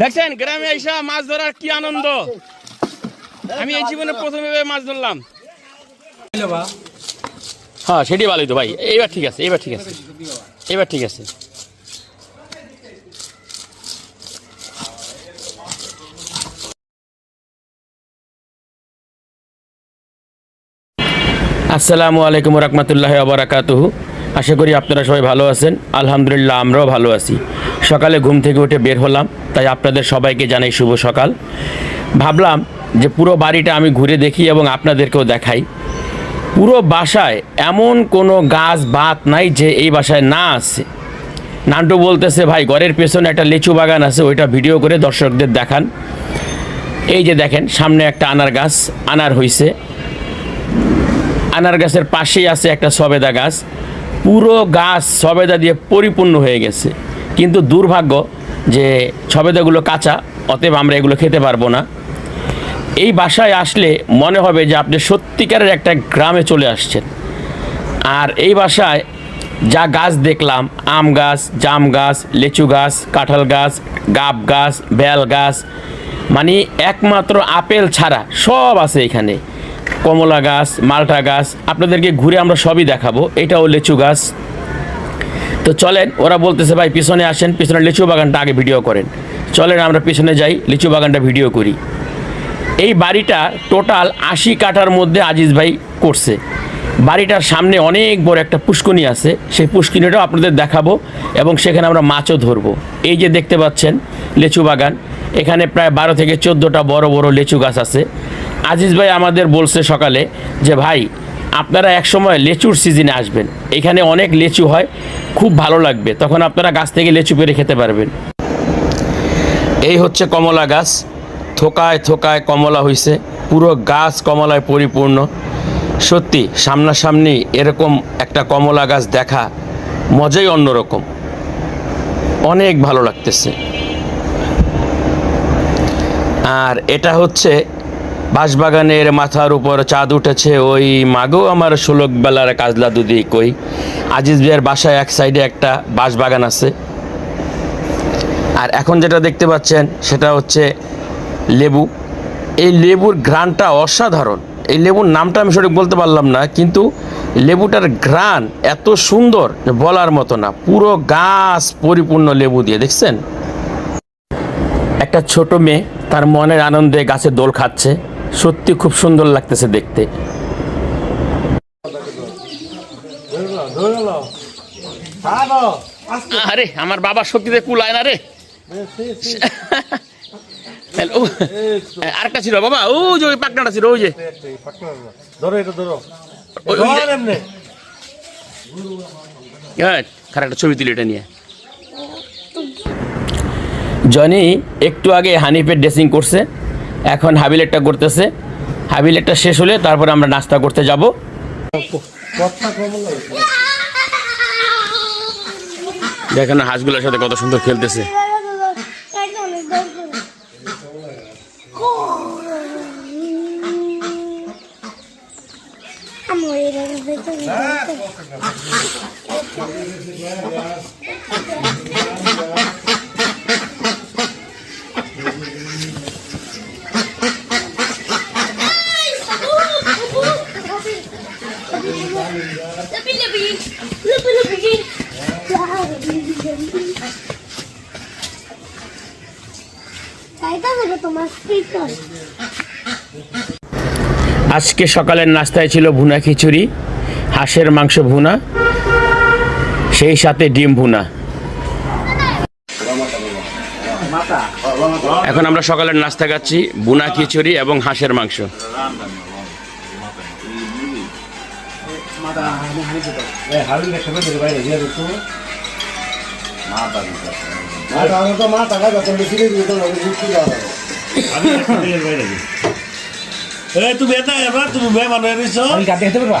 দেখছেন গ্রামে এসে মাছ ধরার কি আনন্দ? আমি এই জীবনে প্রথম মাছ ধরলাম। হ্যাঁ সেটি ভালোই তো ভাই। এইবার ঠিক আছে এবার ঠিক আছে। এবার ঠিক আছে। আসসালামু আলাইকুম রহমতুল্লাহ আবরাকাতুহু আশা করি আপনারা সবাই ভালো আছেন। আলহামদুলিল্লাহ আমরাও ভালো আছি। সকালে ঘুম থেকে উঠে বের হলাম, তাই আপনাদের সবাইকে জানাই শুভ সকাল। ভাবলাম যে পুরো বাড়িটা আমি ঘুরে দেখি এবং আপনাদেরকেও দেখাই। পুরো বাসায় এমন কোনো গাছ বাত নাই যে এই বাসায় না আছে। নান্টু বলতেছে, ভাই, ঘরের পেছনে একটা লিচু বাগান আছে, ওইটা ভিডিও করে দর্শকদের দেখান। এই যে দেখেন, সামনে একটা আনার গাছ, আনার হইছে। আনার গাছের পাশেই আছে একটা সবেদা গাছ। পুরো গাছ সবেদা দিয়ে পরিপূর্ণ হয়ে গেছে। কিন্তু দুর্ভাগ্য যে সবেদাগুলো কাঁচা, অতএব আমরা এগুলো খেতে পারব না। এই বাসায় আসলে মনে হবে যে আপনি সত্যিকারের একটা গ্রামে চলে আসছেন। আর এই বাসায় যা গাছ দেখলাম, আম গাছ, জাম গাছ, লিচু গাছ, কাঁঠাল গাছ, গাব গাছ, বেল গাছ মানে একমাত্র আপেল ছাড়া সব আছে এখানে। কমলা গাছ, মালটা গাছ, আপনাদেরকে ঘুরে আমরা সবই দেখাবো। এটাও লেচু গাছ। তো চলেন, ওরা বলতেছে, ভাই, পিছনে আসেন পিছনে লিচু বাগানটা আগে ভিডিও করেন। চলেন, আমরা পিছনে যাই, লিচু বাগানটা ভিডিও করি। এই বাড়িটা টোটাল আশি কাটার মধ্যে আজিজ ভাই করছে। বাড়িটার সামনে অনেক বড় একটা পুষ্কনি আছে। সেই পুষ্কনিটাও আপনাদের দেখাবো এবং সেখানে আমরা মাছও ধরবো। এই যে দেখতে পাচ্ছেন লেচু বাগান, এখানে প্রায় বারো থেকে চোদ্দোটা বড় বড় লেচু গাছ আছে। আজিজ ভাই আমাদের বলছে সকালে যে, ভাই, আপনারা এক সময় লেচুর সিজনে আসবেন। এখানে অনেক লেচু হয়, খুব ভালো লাগবে। তখন আপনারা গাছ থেকে লেচু পেরে খেতে পারবেন। এই হচ্ছে কমলা গাছ। থোকায় থোকায় কমলা হইছে। পুরো গাছ কমলায় পরিপূর্ণ। সত্যি, সামনাসামনি এরকম একটা কমলা গাছ দেখা মজাই অন্যরকম। অনেক ভালো লাগতেছে। আর এটা হচ্ছে বাঁশবাগানের মাথার উপর চাঁদ উঠেছে ওই মাগো আমার ষোলক বেলার কাজলা দুদি কই। আজিজ বিয়ার বাসায় এক সাইডে একটা বাঁশবাগান আছে। আর এখন যেটা দেখতে পাচ্ছেন সেটা হচ্ছে লেবু। এই লেবুর ঘ্রাণটা অসাধারণ। এই লেবুর নামটা আমি সঠিক বলতে পারলাম না কিন্তু লেবুটার ঘ্রাণ এত সুন্দর যে বলার মতো না। পুরো গাছ পরিপূর্ণ লেবু দিয়ে দেখছেন? একটা ছোট মেয়ে তার মনের আনন্দে গাছে দোল খাচ্ছে। সত্যি খুব সুন্দর লাগতেছে দেখতে। আরে আমার বাবার শক্তিতে কুলায় না রে। ও, আরেকটা ছিল বাবা ও যে ওই পাকনাটা ছিল ওই যে। ধরো এটা ধরো হ্যাঁ খারাপ একটা ছবি তুলি এটা নিয়ে। জনি একটু আগে হানিফের ড্রেসিং করছে এখন হাবিলেরটা করতেছে। হাবিলেরটা শেষ হলে তারপর আমরা নাস্তা করতে যাব। দেখেন হাঁসগুলোর সাথে কত সুন্দর খেলতেছে। আজকে সকালের নাস্তায় ছিল ভুনা খিচুড়ি। হাঁসের মাংস ভুনা সেই সাথে ডিম ভুনা। এখন আমরা সকালের নাস্তা খাচ্ছি বুনা খিচুড়ি এবং হাঁসের মাংস। তুমি এটা এবার তুমি বে মানে রিছো আমি পারবা?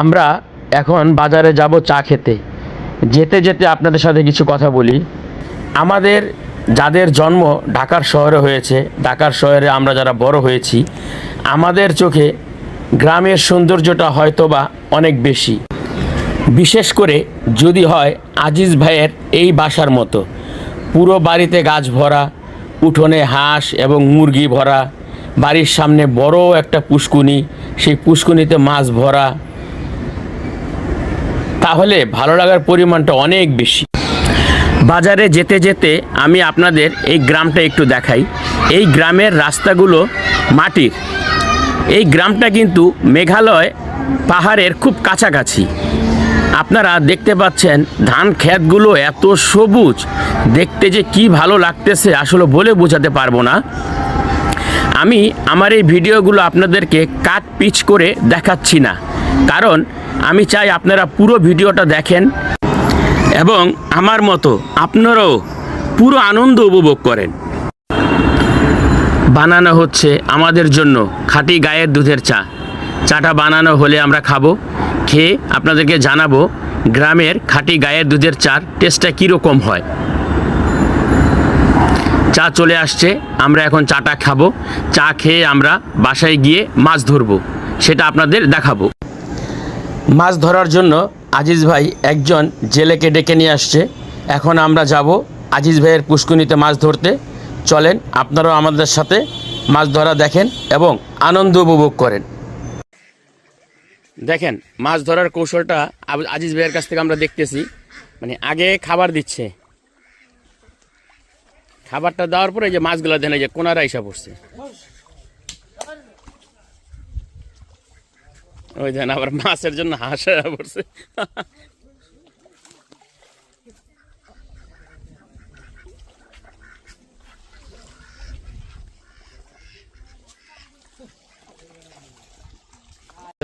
আমরা এখন বাজারে যাব চা খেতে। যেতে যেতে আপনাদের সাথে কিছু কথা বলি। আমাদের যাদের জন্ম ঢাকার শহরে হয়েছে, ঢাকার শহরে আমরা যারা বড় হয়েছি, আমাদের চোখে গ্রামের সৌন্দর্যটা হয়তোবা অনেক বেশি। বিশেষ করে যদি হয় আজিজ ভাইয়ের এই বাসার মতো। পুরো বাড়িতে গাছ ভরা, উঠোনে হাঁস এবং মুরগি ভরা, বাড়ির সামনে বড় একটা পুষ্কুনি, সেই পুষ্কুনিতে মাছ ভরা, তাহলে ভালো লাগার পরিমাণটা অনেক বেশি। বাজারে যেতে যেতে আমি আপনাদের এই গ্রামটা একটু দেখাই। এই গ্রামের রাস্তাগুলো মাটির। এই গ্রামটা কিন্তু মেঘালয় পাহাড়ের খুব কাছাকাছি। আপনারা দেখতে পাচ্ছেন ধান ক্ষেতগুলো এত সবুজ। দেখতে যে কি ভালো লাগতেছে আসলে বলে বোঝাতে পারব না। আমি আমার এই ভিডিওগুলো আপনাদেরকে কাট পিচ করে দেখাচ্ছি না। কারণ আমি চাই আপনারা পুরো ভিডিওটা দেখেন এবং আমার মতো আপনারাও পুরো আনন্দ উপভোগ করেন। বানানো হচ্ছে আমাদের জন্য খাঁটি গায়ের দুধের চা। চাটা বানানো হলে আমরা খাব, খেয়ে আপনাদেরকে জানাব গ্রামের খাঁটি গায়ের দুধের চার টেস্টটা কীরকম হয়। চা চলে আসছে, আমরা এখন চাটা খাব। চা খেয়ে আমরা বাসায় গিয়ে মাছ ধরবো, সেটা আপনাদের দেখাবো। মাছ ধরার জন্য আজিজ ভাই একজন জেলেকে ডেকে নিয়ে আসছে। এখন আমরা যাব আজিজ ভাইয়ের পুষ্কুনিতে মাছ ধরতে। চলেন, আপনারাও আমাদের সাথে মাছ ধরা দেখেন এবং আনন্দ উপভোগ করেন। দেখেন, মাছ ধরার কৌশলটা আজিজ ভাইয়ের কাছ থেকে আমরা দেখতেছি। মানে আগে খাবার দিচ্ছে। খাবারটা দেওয়ার পরে যে মাছগুলো দেন যে কোনারা এসে পড়ছে। ওই দেন, আবার মাছের জন্য হাসা পড়ছে।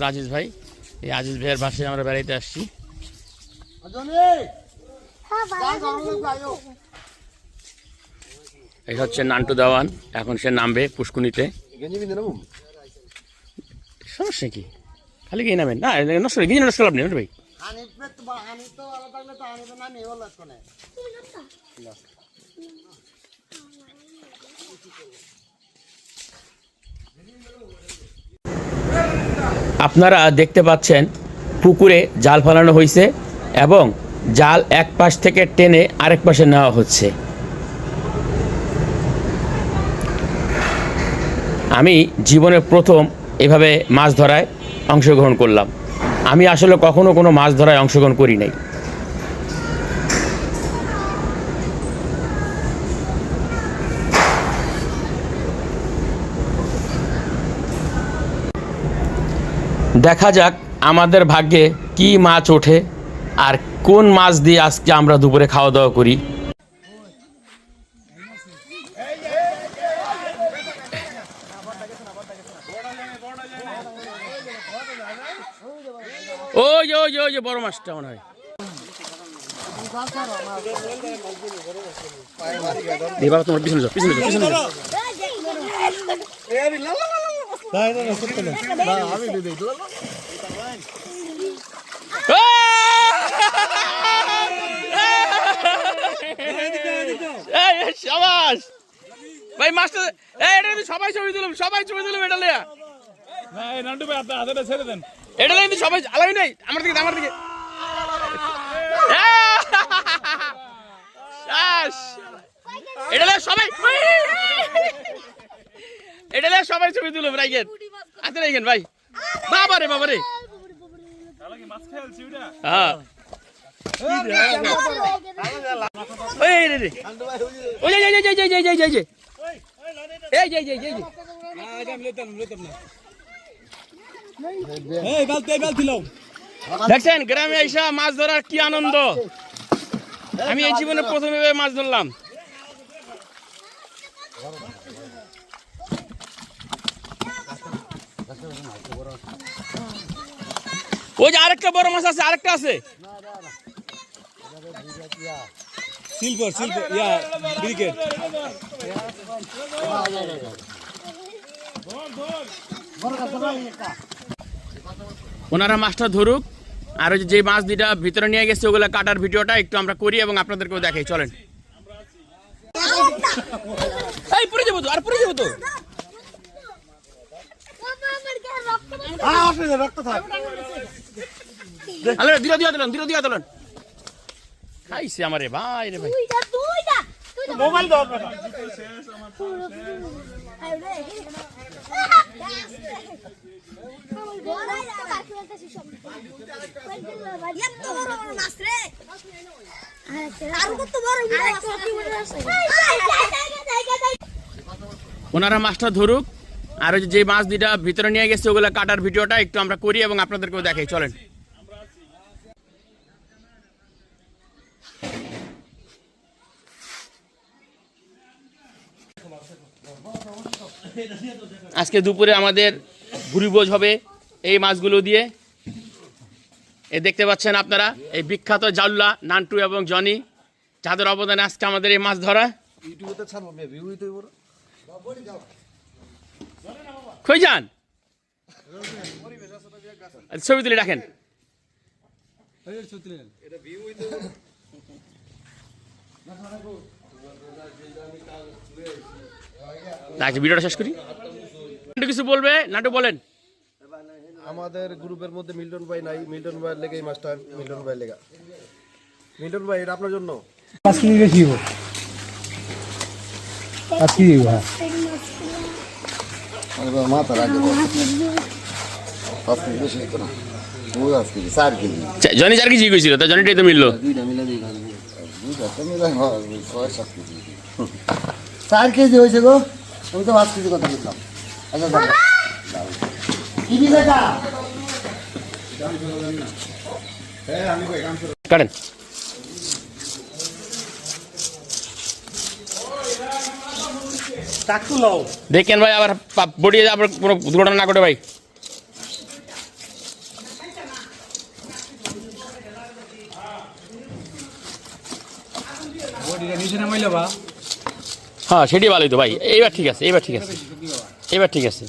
রাজেশ ভাই। এই আজিজ ভাইয়ের বাসায় আমরা বেড়াইতে আসছি। এই হচ্ছে নান্টু দেওয়ান। এখন সে নামবে পুষ্কুনিতে। সমস্যা কি? খালি গিয়ে নামেন। না নষ্ট গিয়ে নষ্ট নেই ভাই আপনারা দেখতে পাচ্ছেন, পুকুরে জাল ফেলানো হয়েছে এবং জাল এক পাশ থেকে টেনে আরেক পাশে নেওয়া হচ্ছে। আমি জীবনে প্রথম এভাবে মাছ ধরায় অংশগ্রহণ করলাম। আমি আসলে কখনো কোনো মাছ ধরায় অংশগ্রহণ করি নাই। দেখা যাক আমাদের ভাগ্যে কি মাছ ওঠে আর কোন মাছ দিয়ে আজকে আমরা দুপুরে খাওয়া দাওয়া করি ওই ওই ওই যে বড় মাছটা মনে হয় তোমার পিছনে যাও পিছনে যাও পিছনে যাও সাবাস! ভাই মাস্টার এই এটা সবাই ছবি তুলুম সবাই ছবি তুলুম এটা লিয়া নান্টু ভাই আপনার হাতেটা ছেড়ে দেন। এটা কিন্তু সবাই আলাই নাই আমার দিকে আমার দিকে। এটা লিয়ে সবাই ভাই ছবি তুলো রাইগেন আচ্ছা রাইগেন ভাই বাবারে বাবারে দেখছেন গ্রামে এসা মাছ ধরার কি আনন্দ আমি এই জীবনে প্রথমে মাছ ধরলাম ওই যে আরেকটা বড় মাছ আছে, আরেকটা আছে। সিলভার সিলভার ইয়া ওনারা মাছটা ধরুক, আর ওই যে যে মাছ দুইটা ভিতরে নিয়ে গেছে, ওগুলো কাটার ভিডিওটা একটু আমরা করি এবং আপনাদেরকেও দেখাই, চলেন। এই, পড়ে যাব তো, আর পড়ে যাব তো। রক্ত থাক আরে দিরা দিয়া দিলেন দিরা দিয়া দিলেন খাইছে আমারে ভাই রে ভাই মোবাইল দাও ওনারা মাছটা ধরুক আর ওই যে মাছ দুইটা ভিতরে নিয়ে গেছে, ওগুলো কাটার ভিডিওটা একটু আমরা করি এবং আপনাদেরকেও দেখাই। চলেন। আজকে দুপুরে আমাদের ভুরিভোজ হবে এই মাছগুলো দিয়ে। এ দেখতে পাচ্ছেন আপনারা, এই বিখ্যাত জাউল্লা নান্টু এবং জনি। যাদের অবদানে আজকে আমাদের এই মাছ ধরা। ইউটিউবে কই যান? ছবি তুলে রাখেন। আচ্ছা ভিডিওটা শেষ করি। কিছু বলবে? নাটু বলেন। আমাদের গ্রুপের মধ্যে মিল্টন ভাই নাই মিল্টন ভাইয়ের লেগে মাছটা মিল্টন ভাইয়ের লেগা। মিল্টন ভাই এটা আপনার জন্য? কেজি বেশি হব হ্যাঁ। মাথা রাখবে পাঁচ কেজি বেশি হতো না। চার কেজি। জনি চার কেজি গেছিল তা জনিটাই তো মিললো। দুইটা মিলে দিই দুইটা তো মিলে ছয় সাত কেজি। চার কেজি হয়েছে গো। আমি তো পাঁচ কেজি কথা বললাম। আচ্ছা। কি দিলে তা? দেখেন ভাই, আবার বডিয়ে আবার কোনো দুর্ঘটনা না ঘটে ভাই। হ্যাঁ সেটি ভালোই তো ভাই। এইবার ঠিক আছে, এইবার ঠিক আছে। এইবার ঠিক আছে।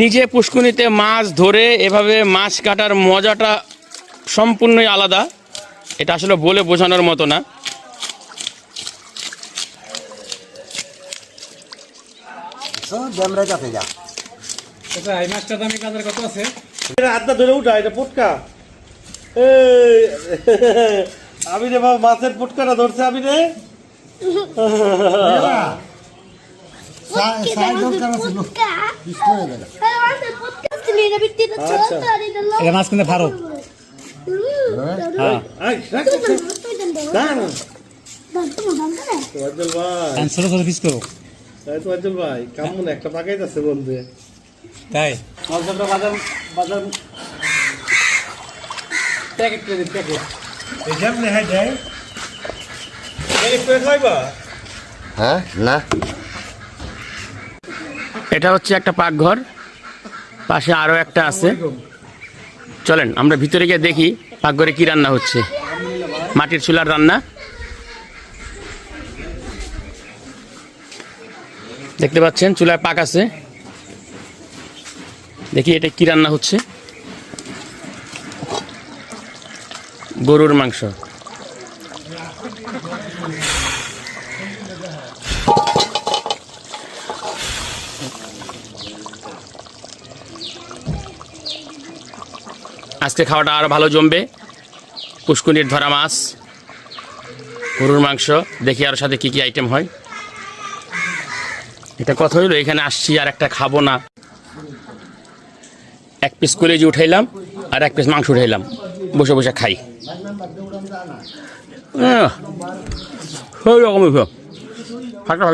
নিজে পুষ্কুনিতে মাছ ধরে এভাবে মাছ কাটার মজাটা সম্পূর্ণই আলাদা। এটা আসলে বলে বোঝানোর মতো না। আচ্ছা এই মাছটা দামি কাজের কত আছে। হাতটা ধরে উঠা এটা পুটকা। আমি রে বাবা মাছের পুটকাটা ধরছে আমি রে। এটা মাছ কিনে ফারো তোয়াজ্জল ভাই ছোট ছোট পিস করো তাই তোয়াজ্জল ভাই কেমন একটা পাকাইতেছে বন্ধু তাই বাজার বাজার প্যাকেট প্যাকেট হ্যাঁ হ্যাঁ না এটা হচ্ছে একটা পাকঘর। পাশে আরও একটা আছে। চলেন, আমরা ভিতরে গিয়ে দেখি পাকঘরে কি রান্না হচ্ছে। মাটির চুলার রান্না। দেখতে পাচ্ছেন, চুলায় পাক আছে। দেখি এটা কি রান্না হচ্ছে। গরুর মাংস। আজকে খাওয়াটা আরও ভালো জমবে। পুষ্কুনির ধরা মাছ, গরুর মাংস, দেখি আর সাথে কি কি আইটেম হয়। এটা কথা হইল, এখানে আসছি আর একটা খাব না। এক পিস কলেজি উঠাইলাম আর এক পিস মাংস উঠাইলাম। বসে বসে খাই। সেই রকম ফাটা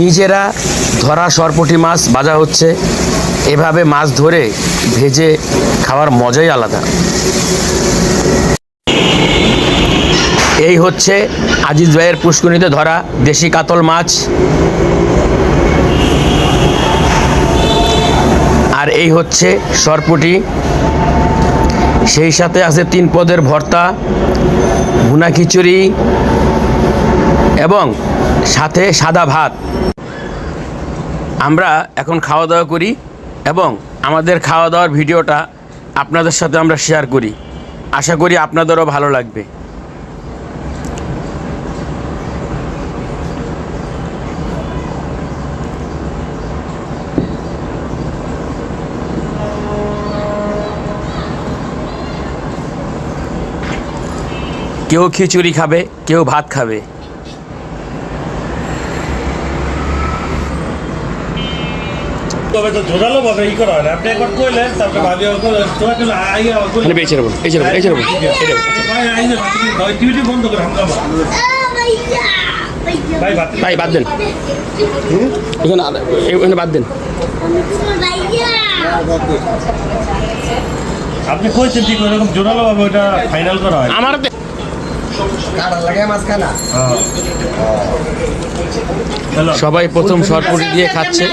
নিজেরা ধরা সরপটি মাছ ভাজা হচ্ছে। এভাবে মাছ ধরে ভেজে খাওয়ার মজাই আলাদা। এই হচ্ছে আজিজ ভাইয়ের পুষ্করিণীতে ধরা দেশি কাতল মাছ। আর এই হচ্ছে সরপুটি সেই সাথে আছে তিন পদের ভর্তা, ভুনা খিচুড়ি এবং সাথে সাদা ভাত। আমরা এখন খাওয়া দাওয়া করি এবং আমাদের খাওয়া দাওয়ার ভিডিওটা আপনাদের সাথে আমরা শেয়ার করি। আশা করি আপনাদেরও ভালো লাগবে। করে খিচুড়ি খাবে কেউ ভাই ভাত ভাই বাদ দেন। এখানে আর- বাদ দেন। আমি তোমার আপনি কইছেন ঠিক এরকম জোরালো ভাবে ওটা ফাইনাল করা হয়। আমার সবাই প্রথম সরপুরি দিয়ে খাচ্ছে।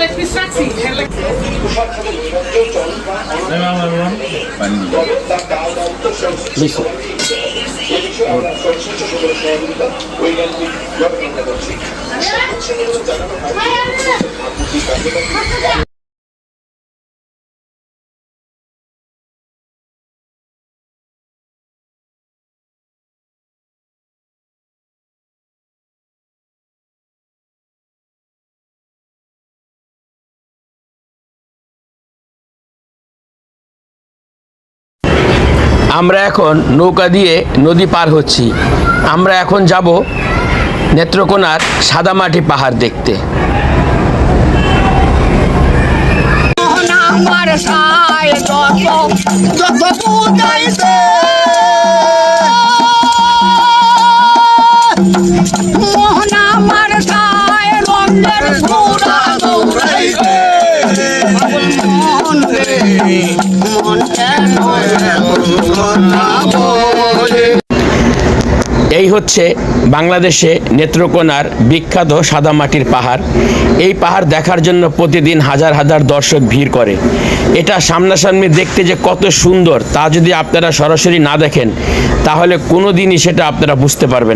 আমরা এখন নৌকা দিয়ে নদী পার হচ্ছি। আমরা এখন যাব নেত্রকোনার সাদামাটি পাহাড় দেখতে। আমার সায় হচ্ছে বাংলাদেশে নেত্রকোনার বিখ্যাত সাদামাটির পাহাড়। এই পাহাড় দেখার জন্য প্রতিদিন হাজার হাজার দর্শক ভিড় করে। এটা সামনাসামনি দেখতে যে কত সুন্দর, তা যদি আপনারা সরাসরি না দেখেন, তাহলে কোনো দিনই সেটা আপনারা বুঝতে পারবেন